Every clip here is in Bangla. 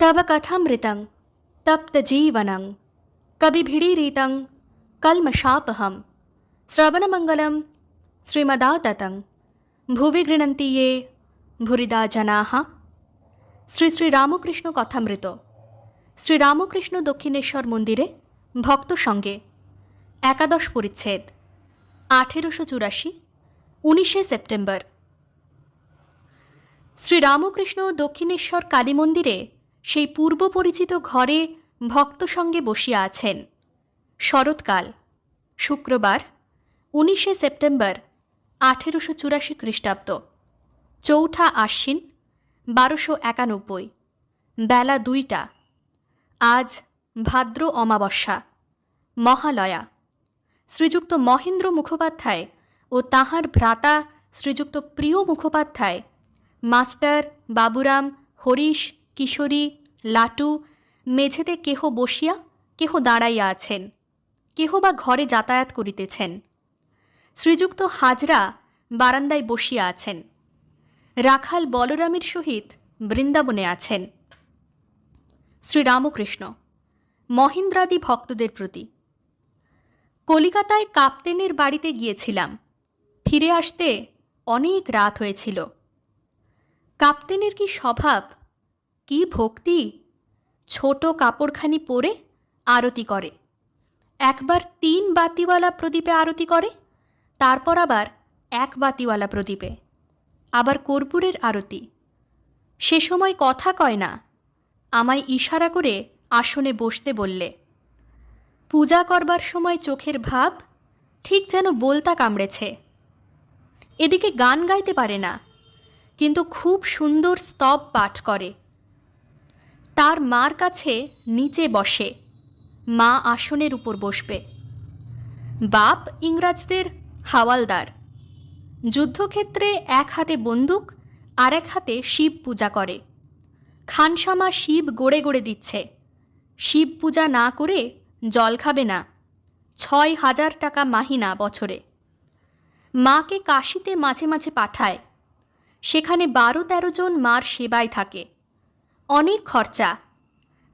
तव कथमृतं तप्तजीवनं कविभिडीरितं कल्मषापहं श्रवणमङ्गलं श्रीमदाततं ভুবি গৃণন্তি ইয়ে ভুরিদা জনাহা শ্রী শ্রী রামকৃষ্ণ কথামৃত শ্রী রামকৃষ্ণ দক্ষিণেশ্বর মন্দিরে ভক্ত সঙ্গে একাদশ পরিচ্ছেদ আঠেরোশো চুরাশি উনিশে সেপ্টেম্বর শ্রী রামকৃষ্ণ দক্ষিণেশ্বর কালী মন্দিরে সেই পূর্ব পরিচিত ঘরে ভক্ত সঙ্গে বসিয়া আছেন। শরৎকাল, শুক্রবার, উনিশে সেপ্টেম্বর, আঠেরোশো চুরাশি খ্রিস্টাব্দ। চৌঠা আশ্বিন, বারোশো একানব্বই। বেলা দুইটা। আজ ভাদ্র অমাবস্যা। মহালয়া। শ্রীযুক্ত মহেন্দ্র মুখোপাধ্যায় ও তাহার ভ্রাতা শ্রীযুক্ত প্রিয় মুখোপাধ্যায়, মাস্টার বাবুরাম হরিশ কিশোরী, লাটু, মেঝেতে কেহ বসিয়া, কেহ দাঁড়াইয়া আছেন, কেহ বা ঘরে যাতায়াত করিতেছেন। শ্রীযুক্ত হাজরা বারান্দায় বসিয়া আছেন। রাখাল বলরামের সহিত বৃন্দাবনে আছেন। শ্রীরামকৃষ্ণ, মহেন্দ্রাদি ভক্তদের প্রতি। কলিকাতায় কাপ্তেনের বাড়িতে গিয়েছিলাম। ফিরে আসতে অনেক রাত হয়েছিল। কাপ্তেনের কি স্বভাব কি ভক্তি? ছোট কাপড়খানি পরে আরতি করে। একবার তিন বাতিওয়ালা প্রদীপে আরতি করে, তারপর আবার এক বাতিওয়ালা প্রদীপে। আবার কর্পূরের আরতি। সে সময় কথা কয় না, আমায় ইশারা করে আসনে বসতে বললে, পূজা করবার সময় চোখের ভাব ঠিক যেন বলতা কামড়েছে। এদিকে গান গাইতে পারে না, কিন্তু খুব সুন্দর স্তব পাঠ করে। তার মার কাছে নিচে বসে। মা আসনের উপর বসবে। বাপ ইংরাজদের হাওয়ালদার। যুদ্ধক্ষেত্রে এক হাতে বন্দুক আর এক হাতে শিব পূজা করে। খানসামা শিব গড়ে গড়ে দিচ্ছে। শিব পূজা না করে জল খাবে না। ছয় হাজার টাকা মাহিনা বছরে। মাকে কাশিতে মাঝে মাঝে পাঠায়। সেখানে বারো তেরো জন মার সেবায় থাকে। অনেক খরচা।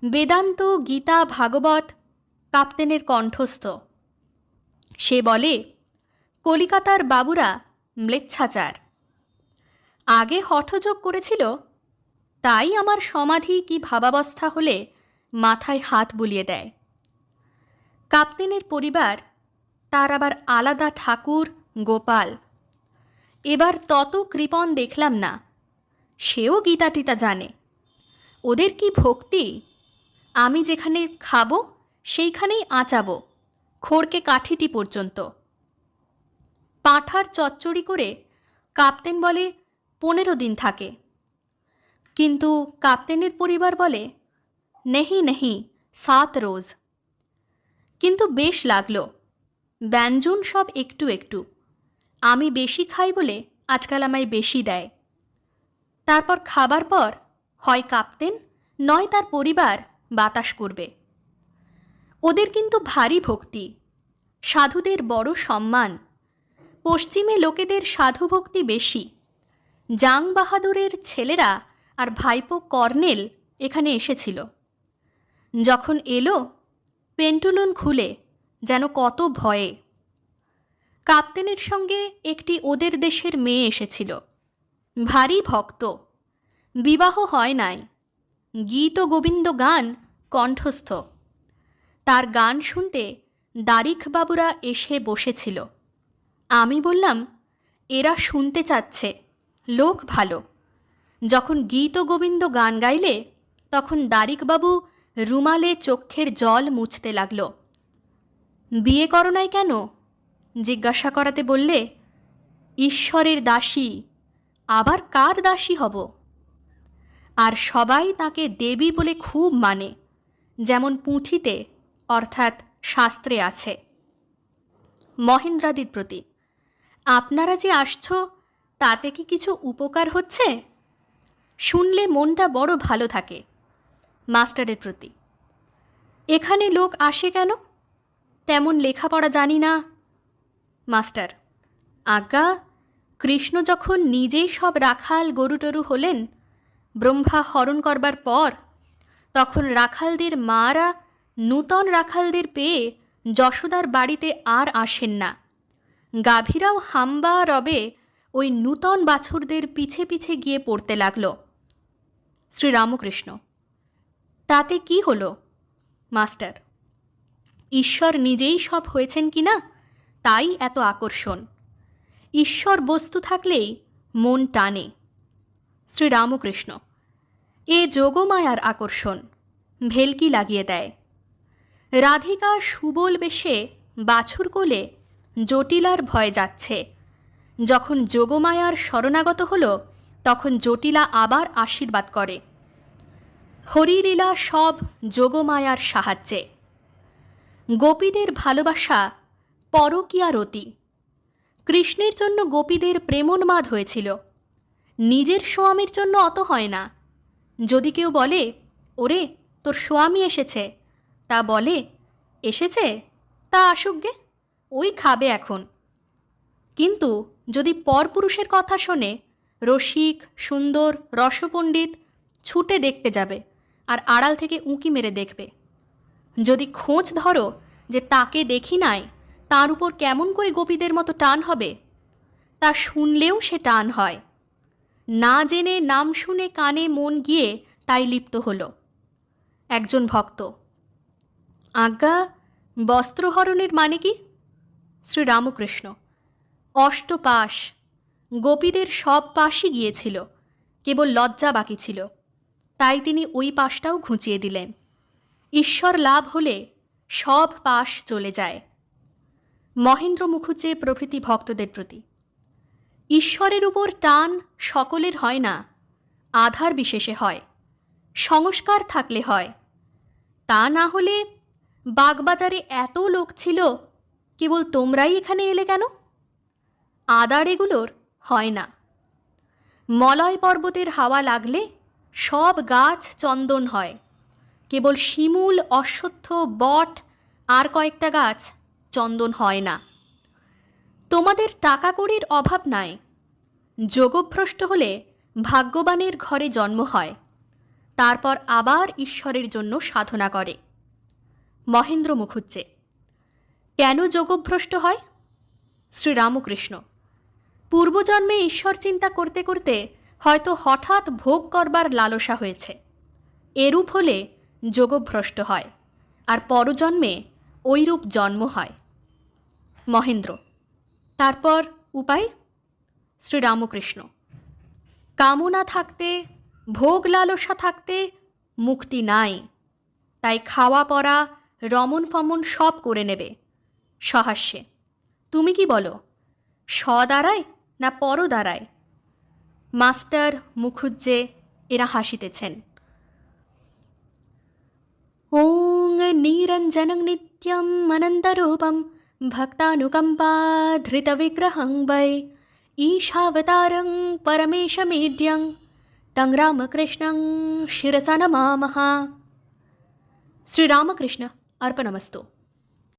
বেদান্ত গীতা ভাগবত কাপ্তেনের কণ্ঠস্থ। সে বলে, কলিকাতার বাবুরা ম্লেচ্ছাচার। আগে হঠযোগ করেছিল, তাই আমার সমাধি কি ভাবাবস্থা হলে মাথায় হাত বুলিয়ে দেয়। কাপ্তেনের পরিবার, তার আবার আলাদা ঠাকুর, গোপাল। এবার তত কৃপণ দেখলাম না, সেও গীতা টিতা জানে। ওদের কি ভক্তি? আমি যেখানে খাব, সেইখানেই আঁচাবো খড়কে কাঠিটি পর্যন্ত। পাঁঠার চচ্চড়ি করে কাপ্তেন বলে পনেরো দিন থাকে। কিন্তু কাপ্তেনের পরিবার বলে, নেহি নেহি, সাত রোজ। কিন্তু বেশ লাগল। ব্যঞ্জন সব একটু একটু। আমি বেশি খাই বলে আজকাল আমায় বেশি দেয়। তারপর খাবার পর হয় কাঁপতেন, নয় তার পরিবার বাতাস করবে। ওদের কিন্তু ভারী ভক্তি, সাধুদের বড় সম্মান। পশ্চিমে লোকেদের সাধু ভক্তি বেশি। জাং বাহাদুরের ছেলেরা আর ভাইপো কর্নেল এখানে এসেছিল। যখন এলো, পেন্টুলুন খুলে, যেন কত ভয়ে। কাপ্তেনের সঙ্গে একটি ওদের দেশের মেয়ে এসেছিল। ভারী ভক্ত। বিবাহ হয় নাই। গীত গোবিন্দ গান কণ্ঠস্থ। তার গান শুনতে দারিখবাবুরা এসে বসেছিল। আমি বললাম, এরা শুনতে চাচ্ছে, লোক ভালো। যখন গীত গোবিন্দ গান গাইলে, তখন দারিকবাবু রুমালে চক্ষের জল মুছতে লাগল। বিয়ে করো নাই কেন? জিজ্ঞাসা করাতে বললে, ঈশ্বরের দাসী, আবার কার দাসী হব? আর সবাই তাকে দেবী বলে খুব মানে যেমন পুঁথিতে অর্থাৎ শাস্ত্রে আছে। মহেন্দ্রাদির প্রতি, আপনারা যে আসছ, তাতে কি কিছু উপকার হচ্ছে? শুনলে মনটা বড় ভালো থাকে, মাস্টারের প্রতি। এখানে লোক আসে কেন? তেমন লেখাপড়া জানি না। মাস্টার, আজ্ঞা, কৃষ্ণ যখন নিজেই সব রাখাল গরুটরু হলেন ব্রহ্মা হরণ করবার পর তখন রাখালদের মারা নূতন রাখালদের পেয়ে যশোদার বাড়িতে আর আসেন না। গাভীরাও হাম্বা রবে ওই নূতন বাছুরদের পিছে পিছে গিয়ে পড়তে লাগল। শ্রীরামকৃষ্ণ, তাতে কি হলো? মাস্টার, ঈশ্বর নিজেই সব হয়েছেন কি না? তাই এত আকর্ষণ। ঈশ্বর বস্তু থাকলেই মন টানে। শ্রীরামকৃষ্ণ। এ যোগমায়ার আকর্ষণ, ভেলকি লাগিয়ে দেয়। রাধিকা সুবল বেশে বাছুর কোলে জটিলার ভয় যাচ্ছে। যখন যোগমায়ার শরণাগত হল, তখন জটিলা আবার আশীর্বাদ করে। হরিলীলা সব যোগমায়ার সাহায্যে। গোপীদের ভালোবাসা পরকীয়ারতি। কৃষ্ণের জন্য গোপীদের প্রেমোন্মাদ হয়েছিল। নিজের স্বামীর জন্য অত হয় না। যদি কেউ বলে, ওরে, তোর স্বামী এসেছে। তা বলে, এসেছে? তা আসুক গে, ওই খাবে এখন। কিন্তু যদি পরপুরুষের কথা শোনে, রসিক, সুন্দর, রসপণ্ডিত ছুটে দেখতে যাবে আর আড়াল থেকে উঁকি মেরে দেখবে। যদি খোঁজ ধরো যে তাকে দেখি নাই, তার উপর কেমন করে গোপীদের মতো টান হবে? তা শুনলেও সে টান হয়। না জেনে নাম শুনে কানে মন গিয়ে তাই লিপ্ত হল। একজন ভক্ত। আজ্ঞা, বস্ত্রহরণের মানে কি? শ্রীরামকৃষ্ণ। অষ্টপাশ। গোপীদের সব পাশই গিয়েছিল। কেবল লজ্জা বাকি ছিল। তাই তিনি ওই পাশটাও ঘুঁচিয়ে দিলেন। ঈশ্বর লাভ হলে সব পাশ চলে যায়। মহেন্দ্র মুখুজ্জে প্রভৃতি ভক্তদের প্রতি। ঈশ্বরের উপর টান সকলের হয় না, আধার বিশেষে হয়, সংস্কার থাকলে হয়। তা না হলে বাগবাজারে এত লোক ছিল, কেবল তোমরাই এখানে এলে কেন? আদার এগুলোর হয় না। মলয় পর্বতের হাওয়া লাগলে সব গাছ চন্দন হয়, কেবল শিমুল, অশ্বত্থ, বট আর কয়েকটা গাছ চন্দন হয় না। তোমাদের টাকা কড়ির অভাব নাই। যোগভ্রষ্ট হলে ভাগ্যবানের ঘরে জন্ম হয়। তারপর আবার ঈশ্বরের জন্য সাধনা করে। মহেন্দ্র মুখুজ্জে কেন যোগভ্রষ্ট হয়? শ্রীরামকৃষ্ণ, পূর্বজন্মে ঈশ্বর চিন্তা করতে করতে হয়তো হঠাৎ ভোগ করবার লালসা হয়েছে। এরূপ হলে যোগভ্রষ্ট হয়, আর পরজন্মে ওইরূপ জন্ম হয়। মহেন্দ্র তারপর উপায়? শ্রীরামকৃষ্ণ। কামনা থাকতে, ভোগ লালসা থাকতে মুক্তি নাই। তাই খাওয়া পড়া, রমন ফমন সব করে নেবে। সহাস্যে, তুমি কি বলো স দাঁড়ায় না পর দাঁড়ায় মাস্টার মুখুজ্জে এরা হাসিতেছেন। ওং নিরঞ্জনং নিত্যম অনন্তরূপম भक्तानुकम्पा धृतविग्रहं वै। ईशावतारं परमेशमेड्यं। तं रामकृष्णं शिरसा नमामः। श्रीरामकृष्ण अर्पणमस्तु।